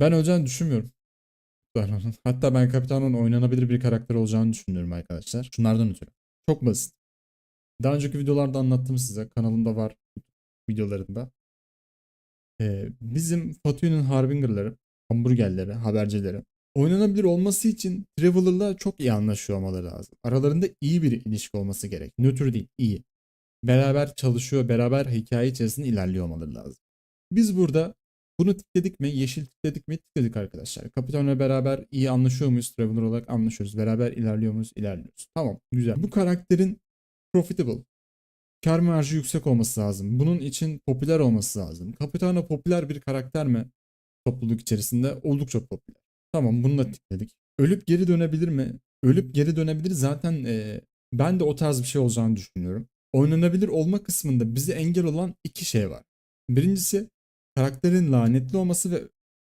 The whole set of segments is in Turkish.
Ben öleceğini düşünmüyorum. Hatta ben Capitano'nun oynanabilir bir karakter olacağını düşünüyorum arkadaşlar. Şunlardan ötürü. Çok basit. Daha önceki videolarda anlattım size. Kanalımda var videolarında. Ee, bizim Fatih'in Harbinger'ları, hamburgerleri, habercileri oynanabilir olması için Traveler'la çok iyi anlaşıyor olmaları lazım. Aralarında iyi bir ilişki olması gerek. Nötr değil, iyi. Beraber çalışıyor, beraber hikaye içerisinde ilerliyor olmaları lazım. Biz burada bunu tıkladık mı? Yeşil tıkladık mı? Tıkladık arkadaşlar. Kapitanla beraber iyi anlaşıyor muyuz? Traveler olarak anlaşıyoruz. Beraber ilerliyor muyuz? İlerliyoruz. Tamam. Güzel. Bu karakterin profitable. Kar marjı yüksek olması lazım. Bunun için popüler olması lazım. Kapitano popüler bir karakter mi? Topluluk içerisinde oldukça popüler. Tamam bunu da tıkladık. Ölüp geri dönebilir mi? Ölüp geri dönebilir. Zaten e, ben de o tarz bir şey olacağını düşünüyorum. Oynanabilir olma kısmında bize engel olan iki şey var. Birincisi karakterin lanetli olması ve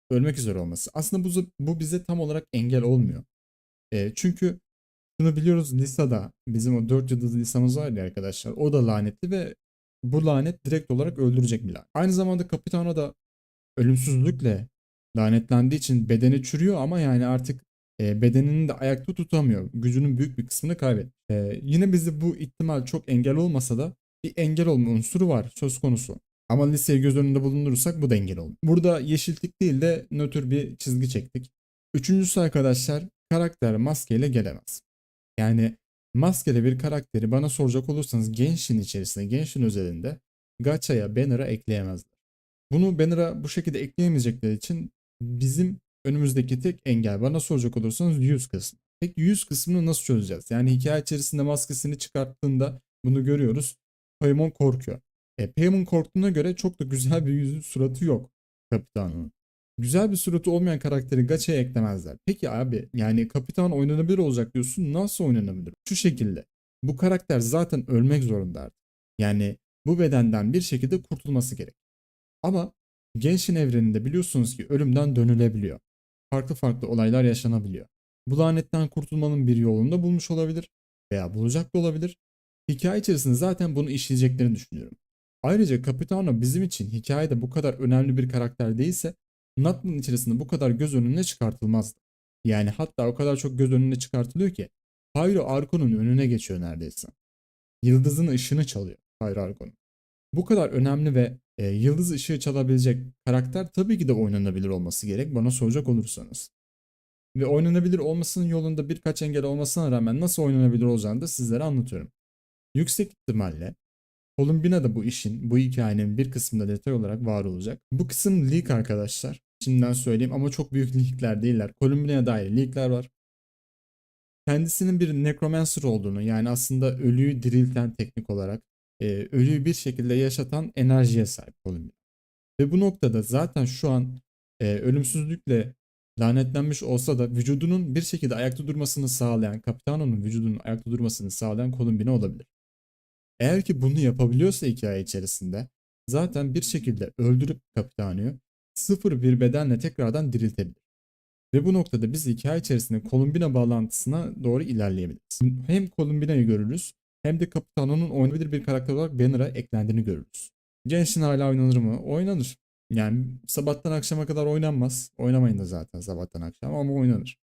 ölmek üzere olması. Aslında bu, bu bize tam olarak engel olmuyor. E, çünkü şunu biliyoruz Lisa'da bizim o 4 yıldızlı Lisa'mız var ya arkadaşlar. O da lanetli ve bu lanet direkt olarak öldürecek bir lanet. Aynı zamanda Capitano da ölümsüzlükle lanetlendiği için bedeni çürüyor ama yani artık e, bedenini de ayakta tutamıyor. Gücünün büyük bir kısmını kaybetti. E, yine bize bu ihtimal çok engel olmasa da bir engel olma unsuru var söz konusu. Ama liseyi göz önünde bulundurursak bu da engel olmuyor. Burada yeşil tik değil de nötr bir çizgi çektik. Üçüncüsü arkadaşlar karakter maskeyle gelemez. Yani maskeli bir karakteri bana soracak olursanız Genshin içerisinde, Genshin özelinde Gacha'ya, Banner'a ekleyemezler. Bunu Banner'a bu şekilde ekleyemeyecekleri için bizim önümüzdeki tek engel bana soracak olursanız yüz kısmı. Peki yüz kısmını nasıl çözeceğiz? Yani hikaye içerisinde maskesini çıkarttığında bunu görüyoruz. Paimon korkuyor. E, Paimon korktuğuna göre çok da güzel bir yüzü suratı yok Kapitan'ın. Güzel bir suratı olmayan karakteri Gacha'ya eklemezler. Peki abi yani Kapitan oynanabilir olacak diyorsun. Nasıl oynanabilir? Şu şekilde. Bu karakter zaten ölmek zorunda artık. Yani bu bedenden bir şekilde kurtulması gerek. Ama Genshin evreninde biliyorsunuz ki ölümden dönülebiliyor. Farklı farklı olaylar yaşanabiliyor. Bu lanetten kurtulmanın bir yolunu da bulmuş olabilir veya bulacak da olabilir. Hikaye içerisinde zaten bunu işleyeceklerini düşünüyorum. Ayrıca Capitano bizim için hikayede bu kadar önemli bir karakter değilse Nat'ın içerisinde bu kadar göz önüne çıkartılmazdı. Yani hatta o kadar çok göz önüne çıkartılıyor ki Pyro Arkon'un önüne geçiyor neredeyse. Yıldızın ışını çalıyor Pyro Arkon. Bu kadar önemli ve e, yıldız ışığı çalabilecek karakter tabii ki de oynanabilir olması gerek bana soracak olursanız. Ve oynanabilir olmasının yolunda birkaç engel olmasına rağmen nasıl oynanabilir olacağını da sizlere anlatıyorum. Yüksek ihtimalle Columbina da bu işin, bu hikayenin bir kısmında detay olarak var olacak. Bu kısım leak arkadaşlar. Şimdiden söyleyeyim ama çok büyük leakler değiller. Columbina'ya dair leakler var. Kendisinin bir necromancer olduğunu yani aslında ölüyü dirilten teknik olarak e, ölüyü bir şekilde yaşatan enerjiye sahip Columbina. Ve bu noktada zaten şu an e, ölümsüzlükle lanetlenmiş olsa da vücudunun bir şekilde ayakta durmasını sağlayan, Capitano'nun vücudunun ayakta durmasını sağlayan Columbina olabilir. Eğer ki bunu yapabiliyorsa hikaye içerisinde zaten bir şekilde öldürüp Capitano'yu sıfır bir bedenle tekrardan diriltebilir. Ve bu noktada biz hikaye içerisinde Columbina bağlantısına doğru ilerleyebiliriz. Hem Columbina'yı görürüz hem de Capitano'nun oynanabilir bir karakter olarak Banner'a eklendiğini görürüz. Genshin hala oynanır mı? Oynanır. Yani sabahtan akşama kadar oynanmaz. Oynamayın da zaten sabahtan akşam ama oynanır.